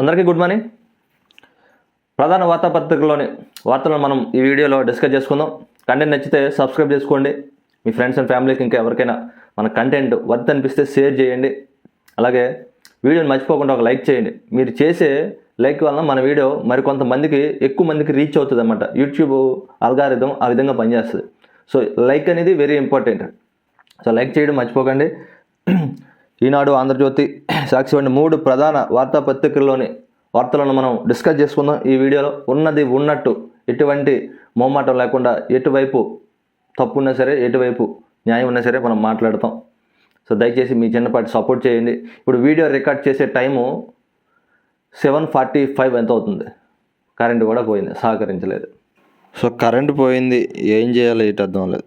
అందరికీ good morning. ప్రధాన వార్తాపత్రికలోని వార్తలను మనం ఈ వీడియోలో డిస్కస్ చేసుకుందాం. కంటెంట్ నచ్చితే సబ్స్క్రైబ్ చేసుకోండి. మీ ఫ్రెండ్స్ అండ్ ఫ్యామిలీకి ఇంకా ఎవరికైనా మన కంటెంట్ వర్త్ అనిపిస్తే షేర్ చేయండి. అలాగే వీడియోని మర్చిపోకుండా ఒక లైక్ చేయండి. మీరు చేసే లైక్ వలన మన వీడియో మరికొంతమందికి ఎక్కువ మందికి రీచ్ అవుతుంది అనమాట యూట్యూబ్ అల్గారిథం ఆ విధంగా పనిచేస్తుంది. సో లైక్ అనేది వెరీ ఇంపార్టెంట్. సో లైక్ చేయడం మర్చిపోకండి. ఈనాడు ఆంధ్రజ్యోతి సాక్షి వంటి మూడు ప్రధాన వార్తాపత్రికల్లోని వార్తలను మనం డిస్కస్ చేసుకుందాం. ఈ వీడియోలో ఉన్నది ఉన్నట్టు ఎటువంటి మొహమాటం లేకుండా ఎటువైపు తప్పు ఉన్నా సరే ఎటువైపు న్యాయం ఉన్నా సరే మనం మాట్లాడతాం. సో దయచేసి మీ చిన్నపాటి సపోర్ట్ చేయండి. ఇప్పుడు వీడియో రికార్డ్ చేసే టైము సెవెన్ ఫార్టీ ఫైవ్ ఎంత అవుతుంది? కరెంట్ కూడా పోయింది సహకరించలేదు. సో కరెంట్ పోయింది ఏం చేయాలో ఇటు అర్థం లేదు.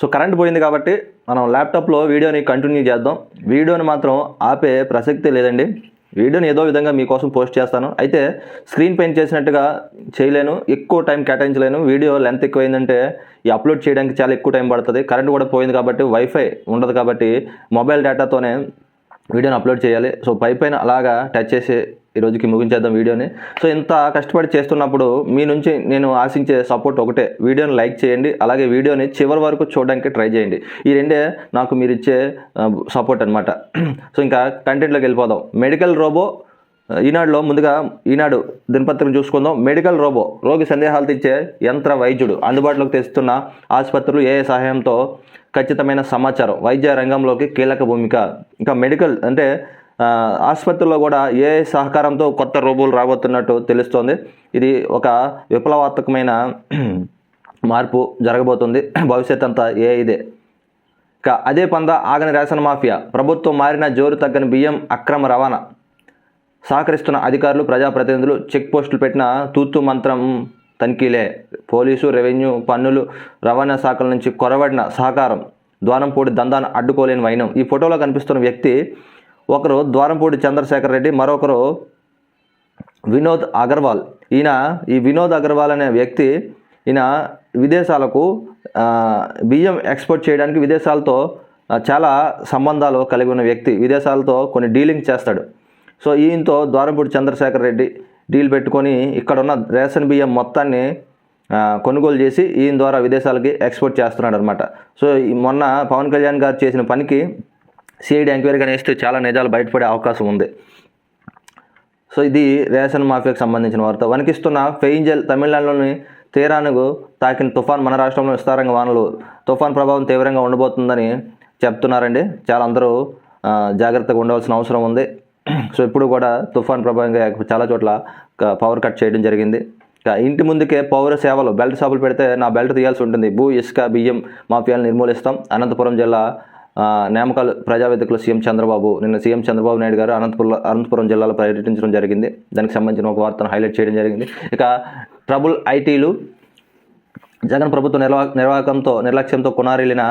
సో కరెంట్ పోయింది కాబట్టి మనం ల్యాప్టాప్లో వీడియోని కంటిన్యూ చేద్దాం. వీడియోని మాత్రం ఆపే ప్రసక్తి లేదండి. వీడియోని ఏదో విధంగా మీకోసం పోస్ట్ చేస్తాను. అయితే స్క్రీన్ పెయింట్ చేసినట్టుగా చేయలేను ఎక్కువ టైం కేటాయించలేను. వీడియో లెంత్ ఎక్కువైందంటే ఈ అప్లోడ్ చేయడానికి చాలా ఎక్కువ టైం పడుతుంది. కరెంట్ కూడా పోయింది కాబట్టి వైఫై ఉండదు కాబట్టి మొబైల్ డేటాతోనే వీడియోని అప్లోడ్ చేయాలి. సో పై పైన అలాగా టచ్ చేసి ఈ రోజుకి ముగించేద్దాం వీడియోని. సో ఇంత కష్టపడి చేస్తున్నప్పుడు మీ నుంచి నేను ఆశించే సపోర్ట్ ఒకటే. వీడియోని లైక్ చేయండి అలాగే వీడియోని చివరి వరకు చూడడానికి ట్రై చేయండి. ఈ రెండే నాకు మీరు ఇచ్చే సపోర్ట్ అనమాట సో ఇంకా కంటెంట్లోకి వెళ్ళిపోదాం. మెడికల్ రోబో ఈనాడులో ముందుగా ఈనాడు దినపత్రికను చూసుకుందాం. మెడికల్ రోబో రోగి సందేహాలు తెచ్చే యంత్ర వైద్యుడు అందుబాటులోకి తెస్తున్న ఆసుపత్రులు ఏ ఏ సహాయంతో ఖచ్చితమైన సమాచారం. వైద్య రంగంలోకి కీలక భూమిక. ఇంకా మెడికల్ అంటే ఆసుపత్రిలో కూడా ఏ సహకారంతో కొత్త రోబోలు రాబోతున్నట్టు తెలుస్తోంది. ఇది ఒక విప్లవాత్మకమైన మార్పు జరగబోతుంది. భవిష్యత్ అంతా ఏ ఇదే. ఇక అదే పంద ఆగని రేషన్ మాఫియా. ప్రభుత్వం మారిన జోరు తగ్గని బియ్యం అక్రమ రవాణా. సహకరిస్తున్న అధికారులు ప్రజాప్రతినిధులు చెక్ పోస్టులు పెట్టిన తూత్తు మంత్రం తనిఖీలే. పోలీసు రెవెన్యూ పన్నులు రవాణా శాఖల నుంచి కొరవడిన సహకారం. ద్వారంపూడి దందాను అడ్డుకోలేని వైనం. ఈ ఫోటోలో కనిపిస్తున్న వ్యక్తి ఒకరు ద్వారంపూడి చంద్రశేఖర్ రెడ్డి మరొకరు వినోద్ అగర్వాల్. ఈయన ఈ వినోద్ అగర్వాల్ అనే వ్యక్తి ఈయన విదేశాలకు బియ్యం ఎక్స్పోర్ట్ చేయడానికి విదేశాలతో చాలా సంబంధాలు కలిగి ఉన్న వ్యక్తి. విదేశాలతో కొన్ని డీలింగ్ చేస్తాడు. సో ఈయనతో ద్వారంపూడి చంద్రశేఖర్ రెడ్డి డీల్ పెట్టుకొని ఇక్కడ ఉన్న రేషన్ బియ్యం మొత్తాన్ని కొనుగోలు చేసి ఈయన ద్వారా విదేశాలకి ఎక్స్పోర్ట్ చేస్తున్నాడు అనమాట సో మొన్న పవన్ కళ్యాణ్ గారు చేసిన పనికి సిఐడి ఎంక్వైరీ అనేసి చాలా నిజాలు బయటపడే అవకాశం ఉంది. సో ఇది రేషన్ మాఫియాకు సంబంధించిన వార్త. వణికిస్తున్న ఫెయింజల్ తమిళనాడులోని తీరానుకు తాకిన తుఫాన్ మన రాష్ట్రంలో విస్తారంగా వానలు తుఫాన్ ప్రభావం తీవ్రంగా ఉండబోతుందని చెప్తున్నారండి. చాలా అందరూ జాగ్రత్తగా ఉండవలసిన అవసరం ఉంది. సో ఇప్పుడు కూడా తుఫాన్ ప్రభావంగా చాలా చోట్ల పవర్ కట్ చేయడం జరిగింది. ఇంటి ముందుకే పౌర సేవలు బెల్ట్ షాపులు పెడితే నా బెల్ట్ తీయాల్సి ఉంటుంది. భూ ఇసుక బియ్యం మాఫియాలు నిర్మూలిస్తాం. అనంతపురం జిల్లా నేమకాలు ప్రజావేదికలో సీఎం చంద్రబాబు నిన్న సీఎం చంద్రబాబు నాయుడు గారు అనంతపురం అనంతపురం జిల్లాలో పర్యటించడం జరిగింది. దానికి సంబంధించిన ఒక వార్తను హైలైట్ చేయడం జరిగింది. ఇక ట్రబుల్ ఐటీలు జగన్ ప్రభుత్వ నిర్వా నిర్వాహకంతో నిర్లక్ష్యంతో కొనారిల్లిన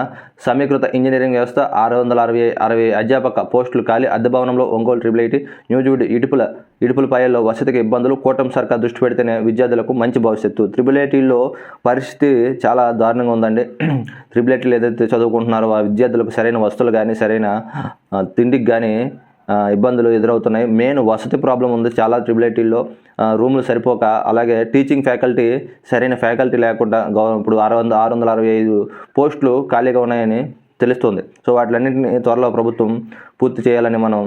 సమీకృత ఇంజనీరింగ్ వ్యవస్థ ఆరు వందల అరవై అరవై అధ్యాపక పోస్టులు ఖాళీ అద్దె భవనంలో ఒంగోలు ట్రిపుల్ ఐటీ న్యూజివుడ్ ఇటుపుల ఇటుపులపాయల్లో వసతికి ఇబ్బందులు కూటమి సర్కార్ దృష్టి పెడితేనే విద్యార్థులకు మంచి భవిష్యత్తు. త్రిబుల్ ఐటీలో పరిస్థితి చాలా దారుణంగా ఉందండి. త్రిబుల్ ఐటీలు ఏదైతే చదువుకుంటున్నారో ఆ విద్యార్థులకు సరైన వస్తువులు కానీ సరైన తిండికి కానీ ఇబ్బందులు ఎదురవుతున్నాయి. మెయిన్ వసతి ప్రాబ్లం ఉంది. చాలా ట్రిబిలిటీల్లో రూమ్లు రూములు సరిపోక అలాగే టీచింగ్ ఫ్యాకల్టీ సరైన ఫ్యాకల్టీ లేకుండా గౌ ఇప్పుడు ఆరు వందల ఆరు వందల అరవై ఐదు పోస్టులు ఖాళీగా ఉన్నాయని తెలుస్తుంది. సో వాటిలన్నింటినీ త్వరలో ప్రభుత్వం పూర్తి చేయాలని మనం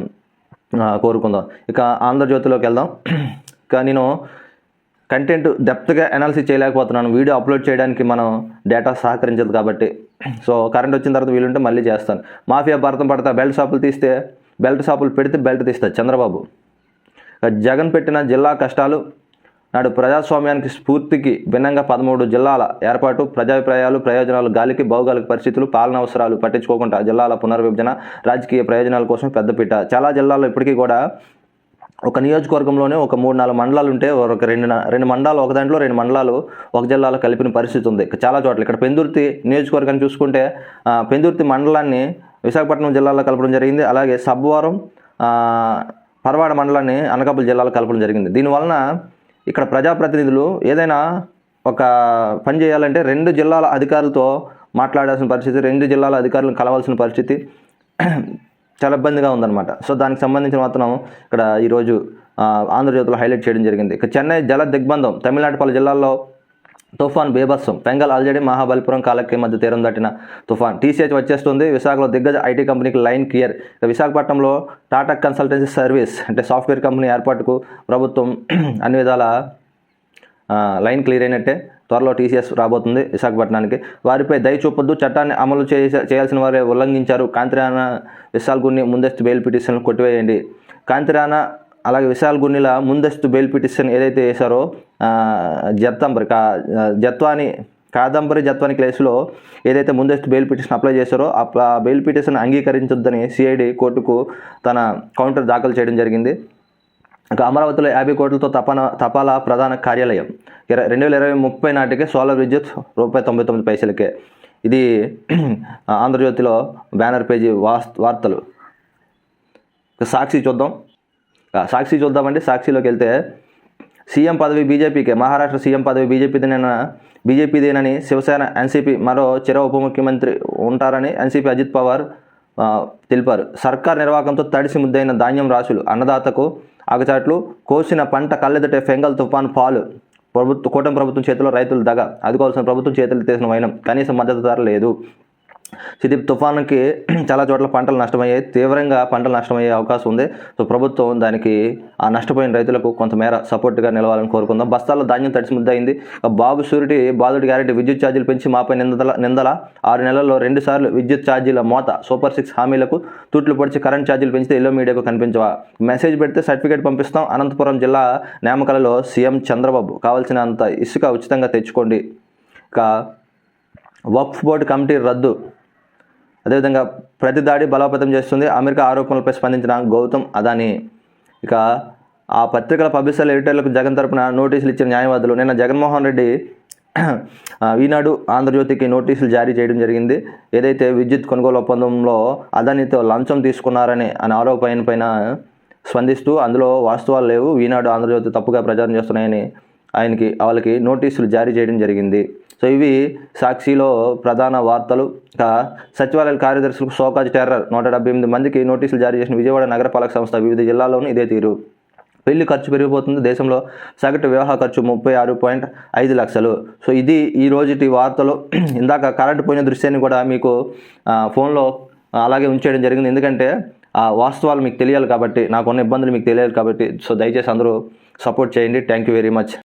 కోరుకుందాం. ఇక ఆంధ్రజ్యోతిలోకి వెళ్దాం. ఇక నేను కంటెంట్ డెప్త్గా అనాలిసిస్ చేయలేకపోతున్నాను. వీడియో అప్లోడ్ చేయడానికి మనం డేటా సహకరించదు కాబట్టి. సో కరెంట్ వచ్చిన తర్వాత వీలుంటే మళ్ళీ చేస్తాను. మాఫియా భారతం పడతా బెల్ట్ షాపులు తీస్తే బెల్ట్ షాపులు పెడితే బెల్ట్ తీస్తారు చంద్రబాబు. జగన్ పెట్టిన జిల్లా కష్టాలు నాడు ప్రజాస్వామ్యానికి స్ఫూర్తికి భిన్నంగా పదమూడు జిల్లాల ఏర్పాటు ప్రజాభిప్రాయాలు ప్రయోజనాలు గాలికి భౌగోళిక పరిస్థితులు పాలన అవసరాలు పట్టించుకోకుండా జిల్లాల పునర్విభజన రాజకీయ ప్రయోజనాల కోసం పెద్దపీట. చాలా జిల్లాల్లో ఇప్పటికీ కూడా ఒక నియోజకవర్గంలోనే ఒక మూడు నాలుగు మండలాలు ఉంటే ఒక రెండు రెండు మండలాలు ఒక దాంట్లో రెండు మండలాలు ఒక జిల్లాలో కలిపిన పరిస్థితి ఉంది. చాలా చోట్ల. ఇక్కడ పెందుర్తి నియోజకవర్గాన్ని చూసుకుంటే పెందుర్తి మండలాన్ని విశాఖపట్నం జిల్లాలో కలపడం జరిగింది. అలాగే సబ్బవరం పరవాడ మండలాన్ని అనకాపల్లి జిల్లాలో కలపడం జరిగింది. దీనివలన ఇక్కడ ప్రజాప్రతినిధులు ఏదైనా ఒక పని చేయాలంటే రెండు జిల్లాల అధికారులతో మాట్లాడాల్సిన పరిస్థితి రెండు జిల్లాల అధికారులను కలవాల్సిన పరిస్థితి చాలా ఇబ్బందిగా ఉందన్నమాట. సో దానికి సంబంధించిన మాత్రం ఇక్కడ ఈరోజు ఆంధ్రజ్యోతిలో హైలైట్ చేయడం జరిగింది. ఇక చెన్నై జల దిగ్బంధం తమిళనాడు పలు జిల్లాల్లో తుఫాన్ బేభత్సం. బెంగాల్ ఆల్రెడీ మహాబలిపురం కాలకి మధ్య తీరం దాటిన తుఫాన్. టీసీహెచ్ వచ్చేస్తుంది. విశాఖలో దిగ్గజ ఐటీ కంపెనీకి లైన్ క్లియర్. విశాఖపట్నంలో టాటా కన్సల్టెన్సీ సర్వీస్ అంటే సాఫ్ట్వేర్ కంపెనీ ఏర్పాటుకు ప్రభుత్వం అన్ని విధాల లైన్ క్లియర్ అయినట్టే త్వరలో టీసీఎస్ రాబోతుంది విశాఖపట్నానికి. వారిపై దయ చూపొద్దు. చట్టాన్ని అమలు చేయ చేయాల్సిన వారే ఉల్లంఘించారు. కాంతిరాణ విశాల్ గున్ని ముందస్తు బెయిల్ పిటిషన్ కొట్టివేయండి. కాంతిరాణ అలాగే విశాల్ గున్నిల ముందస్తు బెయిల్ పిటిషన్ ఏదైతే వేశారో జత్తంబరి కా జత్వాని కాదంబరి జత్వాని కేసులో ఏదైతే ముందస్తు బెయిల్ పిటిషన్ అప్లై చేశారో ఆ బెయిల్ పిటిషన్ అంగీకరించొద్దని సిఐడి కోర్టుకు తన కౌంటర్ దాఖలు చేయడం జరిగింది. ఇక అమరావతిలో యాభై కోట్లతో తపాన తపాలా ప్రధాన కార్యాలయం. ఇరవై రెండు వేల ఇరవై ముప్పై నాటికి సోలార్ విద్యుత్ రూపాయి తొంభై తొమ్మిది పైసలకే. ఇది ఆంధ్రజ్యోతిలో బ్యానర్ పేజీ వార్తలు. సాక్షి చూద్దాం. సాక్షి చూద్దామండి. సాక్షిలోకి వెళ్తే సీఎం పదవి బీజేపీకే మహారాష్ట్ర సీఎం పదవి బీజేపీదేనని బీజేపీదేనని శివసేన ఎన్సీపీ మరో చిర ఉప ముఖ్యమంత్రి ఉంటారని ఎన్సీపీ అజిత్ పవార్ తెలిపారు. సర్కార్ నిర్వాహకంతో తడిసి ముద్దైన ధాన్యం రాశులు అన్నదాతకు ఆగచాట్లు కోసిన పంట కళ్ళెదటే ఫెంగల్ తుఫాన్ పాలు ప్రభుత్వ కూటమి ప్రభుత్వం చేతిలో రైతులు దగ అదుకోవాల్సిన ప్రభుత్వం చేతులు తీసిన వైనం కనీసం మద్దతు ధర లేదు. సిదిప్ తుఫానుకి చాలా చోట్ల పంటలు నష్టమయ్యాయి. తీవ్రంగా పంటలు నష్టమయ్యే అవకాశం ఉంది. సో ప్రభుత్వం దానికి ఆ నష్టపోయిన రైతులకు కొంతమేర సపోర్ట్గా నిలవాలని కోరుకుందాం. బస్తాల్లో ధాన్యం తడిసి ముద్దయింది బాబు సూరిటీ బాధుడి గ్యారెంటీ విద్యుత్ ఛార్జీలు పెంచి మాపై నిందల నిందల. ఆరు నెలల్లో రెండు సార్లు విద్యుత్ ఛార్జీల మోత. సూపర్ సిక్స్ హామీలకు తూట్లు పొడిచి కరెంట్ ఛార్జీలు పెంచితే ఎల్లో మీడియాకు కనిపించవా? మెసేజ్ పెడితే సర్టిఫికేట్ పంపిస్తాం. అనంతపురం జిల్లా నేమకలలో సీఎం చంద్రబాబు కావాల్సినంత ఇసుక ఉచితంగా తెచ్చుకోండి. ఇక వక్ఫ్ బోర్డు కమిటీ రద్దు. అదేవిధంగా ప్రతి దాడి బలోపేతం చేస్తుంది. అమెరికా ఆరోపణలపై స్పందించిన గౌతమ్ అదాని. ఇక ఆ పత్రికల పబ్లిసిటీ ఎడిటర్లకు జగన్ తరపున నోటీసులు ఇచ్చిన న్యాయవాదులు నిన్న జగన్మోహన్ రెడ్డి ఈనాడు ఆంధ్రజ్యోతికి నోటీసులు జారీ చేయడం జరిగింది. ఏదైతే విద్యుత్ కొనుగోలు ఒప్పందంలో అదానితో లంచం తీసుకున్నారని అనే ఆరోపణ పైన స్పందిస్తూ అందులో వాస్తవాలు లేవు. ఈనాడు ఆంధ్రజ్యోతి తప్పుగా ప్రచారం చేస్తున్నాయని ఆయనకి వాళ్ళకి నోటీసులు జారీ చేయడం జరిగింది. సో ఇవి సాక్షిలో ప్రధాన వార్తలు. సచివాలయాల సచివాలయ కార్యదర్శులకు సోకాజ్ టెర్రర్. నూట డెబ్బై ఎనిమిది మందికి నోటీసులు జారీ చేసిన విజయవాడ నగరపాలక సంస్థ వివిధ జిల్లాల్లోనూ ఇదే తీరు. పెళ్ళి ఖర్చు పెరిగిపోతుంది. దేశంలో సగటు వివాహ ఖర్చు ముప్పై ఆరు పాయింట్ ఐదు లక్షలు. సో ఇది ఈ రోజుటి వార్తలు. ఇందాక కరెంట్ పోయిన దృశ్యాన్ని కూడా మీకు ఫోన్లో అలాగే ఉంచేయడం జరిగింది. ఎందుకంటే ఆ వాస్తవాలు మీకు తెలియాలి కాబట్టి నాకున్న ఇబ్బందులు మీకు తెలియాలి కాబట్టి సో దయచేసి అందరూ సపోర్ట్ చేయండి. Thank you very much.